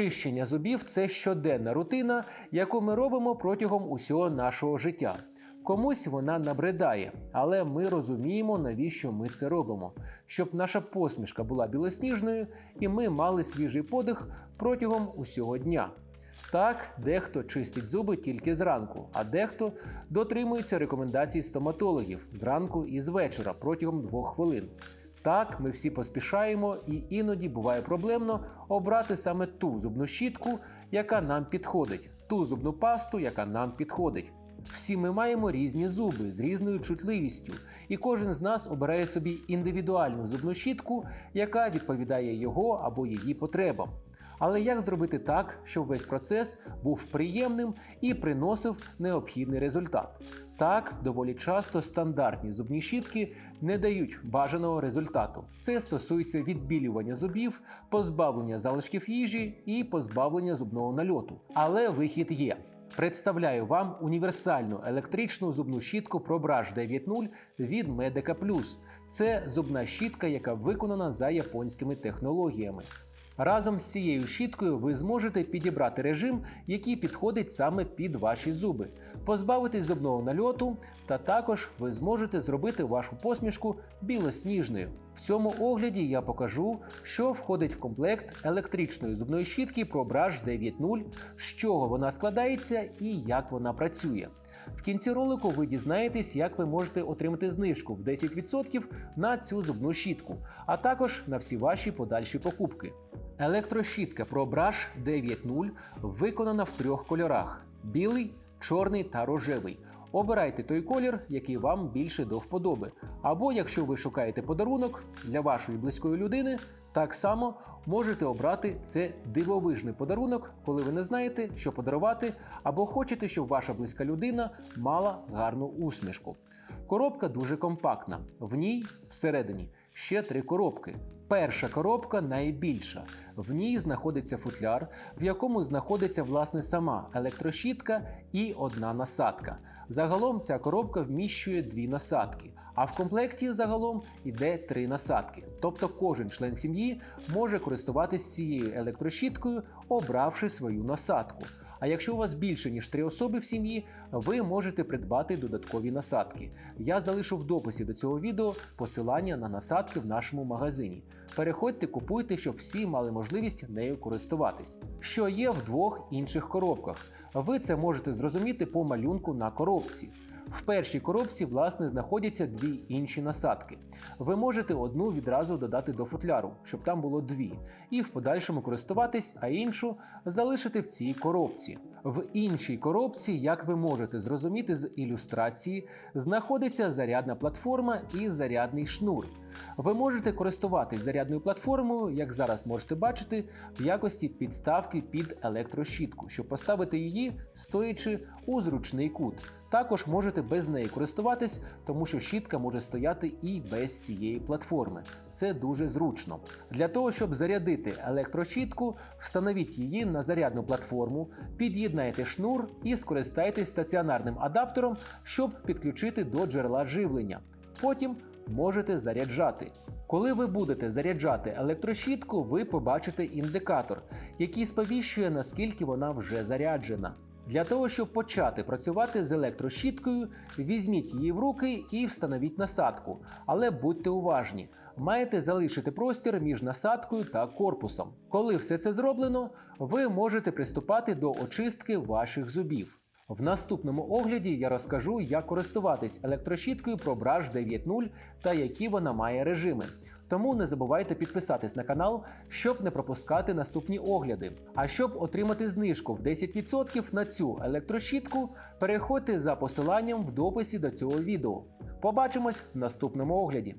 Чищення зубів це щоденна рутина, яку ми робимо протягом усього нашого життя. Комусь вона набридає, але ми розуміємо, навіщо ми це робимо, щоб наша посмішка була білосніжною і ми мали свіжий подих протягом усього дня. Так, дехто чистить зуби тільки зранку, а дехто дотримується рекомендацій стоматологів зранку і з вечора протягом двох хвилин. Так, ми всі поспішаємо, і іноді буває проблемно обрати саме ту зубну щітку, яка нам підходить, ту зубну пасту, яка нам підходить. Всі ми маємо різні зуби з різною чутливістю, і кожен з нас обирає собі індивідуальну зубну щітку, яка відповідає його або її потребам. Але як зробити так, щоб весь процес був приємним і приносив необхідний результат? Так, доволі часто стандартні зубні щітки не дають бажаного результату. Це стосується відбілювання зубів, позбавлення залишків їжі і позбавлення зубного нальоту. Але вихід є. Представляю вам універсальну електричну зубну щітку ProBrush 9.0 від Medica Plus. Це зубна щітка, яка виконана за японськими технологіями. Разом з цією щіткою ви зможете підібрати режим, який підходить саме під ваші зуби, позбавитись зубного нальоту, та також ви зможете зробити вашу посмішку білосніжною. В цьому огляді я покажу, що входить в комплект електричної зубної щітки ProBrush 9.0, з чого вона складається і як вона працює. В кінці ролику ви дізнаєтесь, як ви можете отримати знижку в 10% на цю зубну щітку, а також на всі ваші подальші покупки. Електрощітка ProBrush 9.0 виконана в трьох кольорах: білий, чорний та рожевий. Обирайте той колір, який вам більше до вподоби. Або якщо ви шукаєте подарунок для вашої близької людини, так само можете обрати це дивовижний подарунок, коли ви не знаєте, що подарувати, або хочете, щоб ваша близька людина мала гарну усмішку. Коробка дуже компактна. В ній всередині ще три коробки. Перша коробка найбільша. В ній знаходиться футляр, в якому знаходиться власне сама електрощітка і одна насадка. Загалом ця коробка вміщує дві насадки, а в комплекті загалом йде три насадки. Тобто кожен член сім'ї може користуватись цією електрощіткою, обравши свою насадку. А якщо у вас більше ніж три особи в сім'ї, ви можете придбати додаткові насадки. Я залишу в дописі до цього відео посилання на насадки в нашому магазині. Переходьте, купуйте, щоб всі мали можливість нею користуватись. Що є в двох інших коробках? Ви це можете зрозуміти по малюнку на коробці. В першій коробці, власне, знаходяться дві інші насадки. Ви можете одну відразу додати до футляру, щоб там було дві, і в подальшому користуватись, а іншу залишити в цій коробці. В іншій коробці, як ви можете зрозуміти з ілюстрації, знаходиться зарядна платформа і зарядний шнур. Ви можете користуватись зарядною платформою, як зараз можете бачити, в якості підставки під електрощітку, щоб поставити її, стоячи у зручний кут. Також можете без неї користуватись, тому що щітка може стояти і без цієї платформи. Це дуже зручно. Для того, щоб зарядити електрощітку, встановіть її на зарядну платформу, під'єднайте шнур і скористайтесь стаціонарним адаптером, щоб підключити до джерела живлення. Потім можете заряджати. Коли ви будете заряджати електрощітку, ви побачите індикатор, який сповіщує, наскільки вона вже заряджена. Для того, щоб почати працювати з електрощіткою, візьміть її в руки і встановіть насадку. Але будьте уважні, маєте залишити простір між насадкою та корпусом. Коли все це зроблено, ви можете приступати до очистки ваших зубів. В наступному огляді я розкажу, як користуватись електрощіткою ProBrush 9.0 та які вона має режими. Тому не забувайте підписатись на канал, щоб не пропускати наступні огляди. А щоб отримати знижку в 10% на цю електрощітку, переходьте за посиланням в дописі до цього відео. Побачимось в наступному огляді.